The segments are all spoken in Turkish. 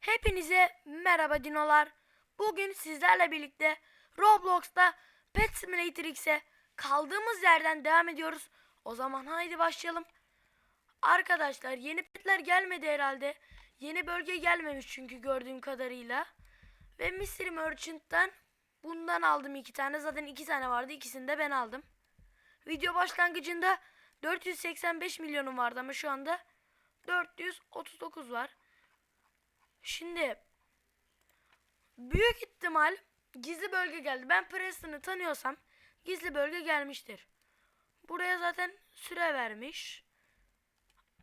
Hepinize merhaba dinolar. Bugün sizlerle birlikte Roblox'ta Pet Simulator X'e kaldığımız yerden devam ediyoruz. O zaman haydi başlayalım. Arkadaşlar yeni petler gelmedi herhalde. Yeni bölge gelmemiş çünkü gördüğüm kadarıyla. Ve Mystery Merchant'tan bundan aldım iki tane. Zaten iki tane vardı. İkisini de ben aldım. Video başlangıcında 485 milyonum vardı ama şu anda 439 var. Şimdi büyük ihtimal gizli bölge geldi. Ben Preston'ı tanıyorsam gizli bölge gelmiştir. Buraya zaten süre vermiş.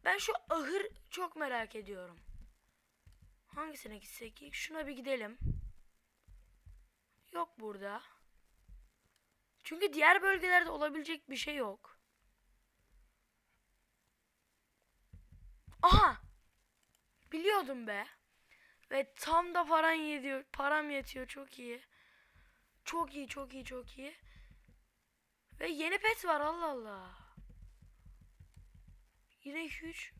Ben şu ahır çok merak ediyorum. Hangisine gitsek? Şuna bir gidelim. Yok burada. Çünkü diğer bölgelerde olabilecek bir şey yok. Aha! Biliyordum be. Ve tam da paran yetiyor. Param yetiyor. Çok iyi. Çok iyi, çok iyi, çok iyi. Ve yeni pet var. Allah Allah. Yine 2-3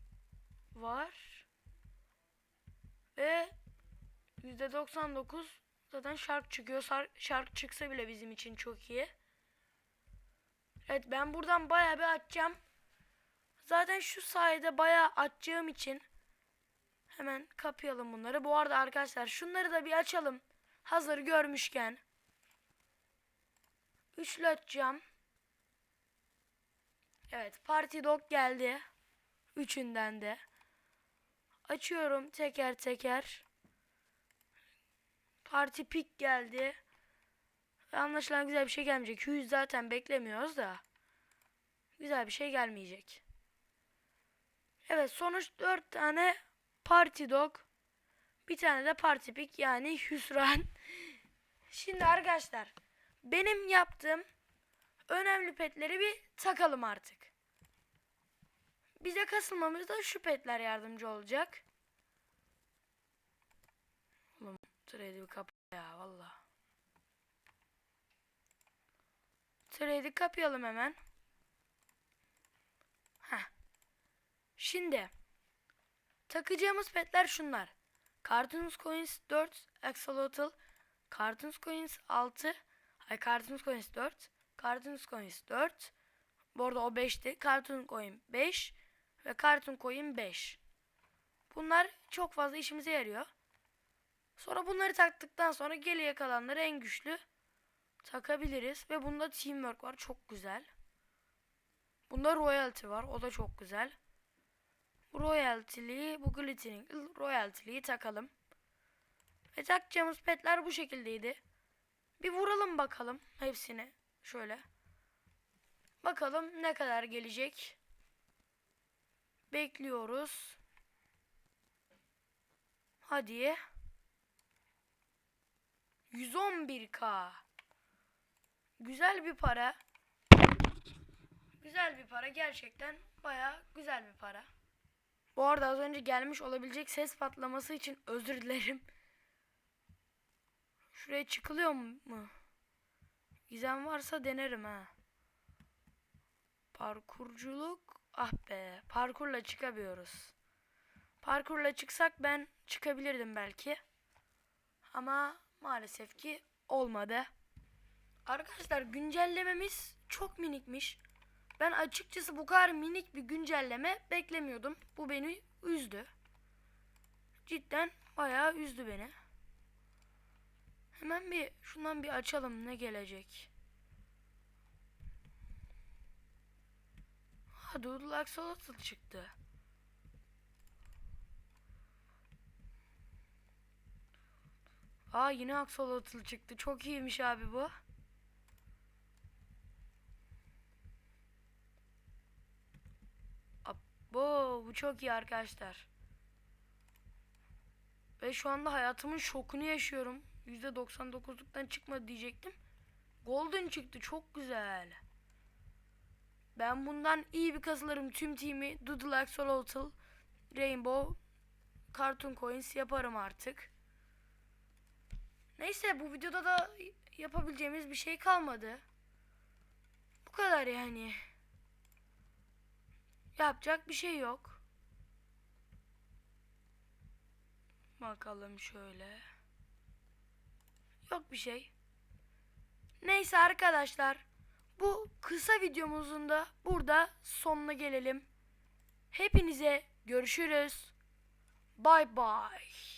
var. Ve %99 zaten şark çıkıyor. Şark çıksa bile bizim için çok iyi. Evet ben buradan bayağı bir açacağım. Zaten şu sayede bayağı açacağım için Hemen kapayalım bunları. Bu arada arkadaşlar şunları da bir açalım. Hazır görmüşken. Üçlü açacağım. Evet Party Dog geldi. Üçünden de. Açıyorum teker teker. Party Pick geldi. Anlaşılan güzel bir şey gelmeyecek. 100 zaten beklemiyoruz da. Güzel bir şey gelmeyecek. Evet sonuç 4 tane Party Dog. Bir tane de Party Pick yani Hüsran. Şimdi arkadaşlar benim yaptığım önemli petleri bir takalım artık. Bize kasılmamızda şu petler yardımcı olacak. Oğlum trade'i bir kapa ya valla. Trade'i kapayalım hemen. Heh. Şimdi Takacağımız petler şunlar. Cartoons Coins 4, Axolotl, Cartoons Coins 6, ay Cartoons Coins 4, Cartoons Coins 4, bu arada o 5'ti. Cartoon Coin 5 ve Cartoon Coin 5. Bunlar çok fazla işimize yarıyor. Sonra bunları taktıktan sonra geriye kalanları en güçlü takabiliriz. Ve bunda Teamwork var. Çok güzel. Bunda Royalty var. O da çok güzel. Royalty'liği, bu glittering royalty'liği takalım. Ve takacağımız petler bu şekildeydi. Bir vuralım bakalım hepsini. Şöyle. Bakalım ne kadar gelecek. Bekliyoruz. Hadi. 111k. Güzel bir para. Güzel bir para gerçekten baya güzel bir para. Bu arada az önce gelmiş olabilecek ses patlaması için özür dilerim. Şuraya çıkılıyor mu? Gizem varsa denerim ha. Parkurculuk. Ah be. Parkurla çıkamıyoruz. Parkurla çıksak ben çıkabilirdim belki. Ama maalesef ki olmadı. Arkadaşlar güncellememiz çok minikmiş. Ben açıkçası bu kadar minik bir güncelleme beklemiyordum. Bu beni üzdü. Cidden bayağı üzdü beni. Hemen bir şundan bir açalım ne gelecek. Ha Doodle Axolotl çıktı. Aa yine Axolotl çıktı. Çok iyiymiş abi bu. Bu, bu çok iyi arkadaşlar. Ve şu anda hayatımın şokunu yaşıyorum. %99'luktan çıkmadı diyecektim. Golden çıktı çok güzel. Ben bundan iyi bir kazılarım tüm team'i Doodle Axolotl, Rainbow, Cartoon Coins yaparım artık. Neyse bu videoda da yapabileceğimiz bir şey kalmadı. Bu kadar yani. Yapacak bir şey yok. Bakalım şöyle. Yok bir şey. Neyse arkadaşlar. Bu kısa videomuzun da burada sonuna gelelim. Hepinize görüşürüz. Bye bye.